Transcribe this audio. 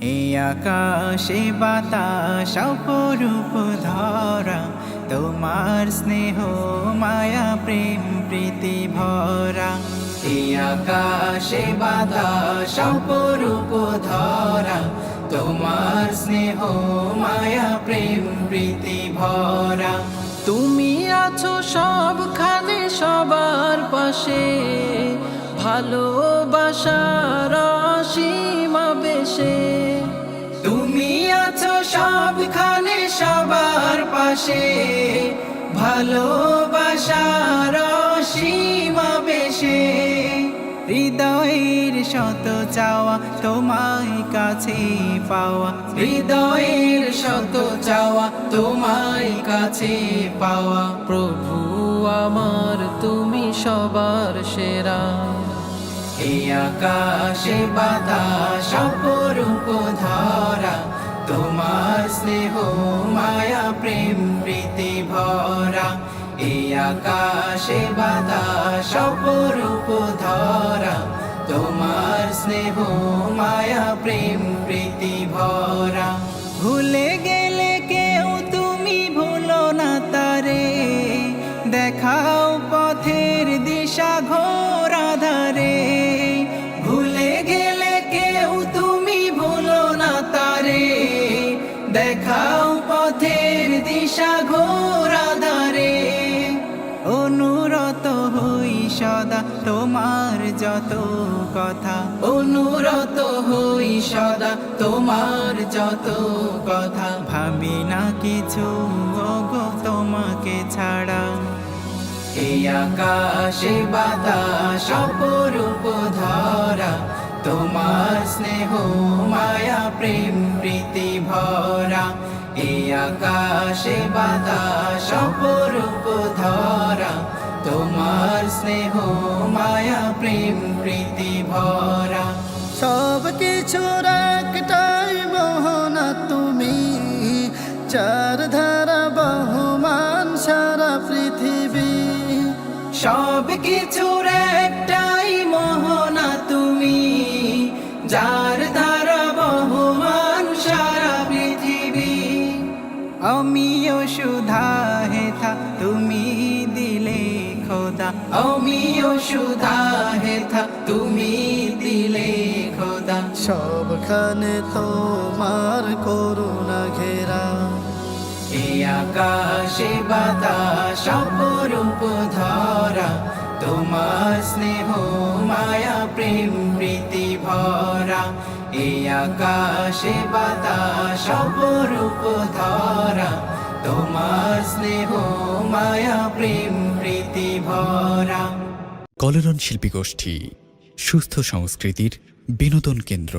এই আকাশে বাতাস, অপরূপ ধরা, তোমার স্নেহ, মায়া, প্রেম, প্রীতি ভরা। এই আকাশে বাতাস, অপরূপ ধরা, তোমার স্নেহ, মায়া, প্রেম, প্রীতি ভরা। তুমি আছো সব সবখানে, সবার পাশে। ভালোবাসার অসীমা বেশে পাশে ভালোবাসার সীমা বেশে হৃদয়ের শত চাওয়া তোমায় কাছে পাওয়া। হৃদয়ের শত চাওয়া তোমায় কাছে পাওয়া। প্রভু আমার, তুমি সবার সেরা। এই আকাশে বাতাস, অপরূপ ধরা। তোমার স্নেহ, মায়া, প্রেম ভরা এই আকাশে বাতাস অপরূপ ধরা। তোমার স্নেহ, মায়া, প্রেম, প্রীতি ভরা। ভুলে গেলে কেউ তুমি ভুলো না তারে। দেখাও পথের দিশা ঘোরা ধারে ভুলে গেলে কেউ তুমি ভুলো না তারে। দেখাও সদা তোমার যত কথা। অনুরত হই সদা তোমার যত কথা। ভাবি না কিছু গো তোমাকে ছাড়া। এই আকাশে বাতাস অপরূপ ধরা। তোমার স্নেহ মায়া প্রেম প্রীতি ভরা। এই আকাশে বাতাস অপরূপ ধরা। তোমার স্নেহ, মায়া, প্রেম, প্রীতি ভরা। সব কিছুর একটাই মোহনা তুমি। চার ধারা বহমান সারা পৃথিবী। সব কিছুর একটাই মোহনা তুমি। যার দ্বারা বহমান সারা পৃথিবী। আমিও সুধা হেথা তুমি। খোদা। আমিও সুধা হেথা তুমি দিলে খোদা। সবখানে তোমার করুণা ঘেরা। এই আকাশে বাতাস অপরূপ ধরা। তোমার স্নেহ মায়া প্রেম প্রীতি ভরা। এই আকাশে বাতাস অপরূপ ধরা। তোমার স্নেহ মায়া প্রেম প্রীতি ভরা। কলরন শিল্পী গোষ্ঠী সুস্থ সংস্কৃতির বিনোদন কেন্দ্র।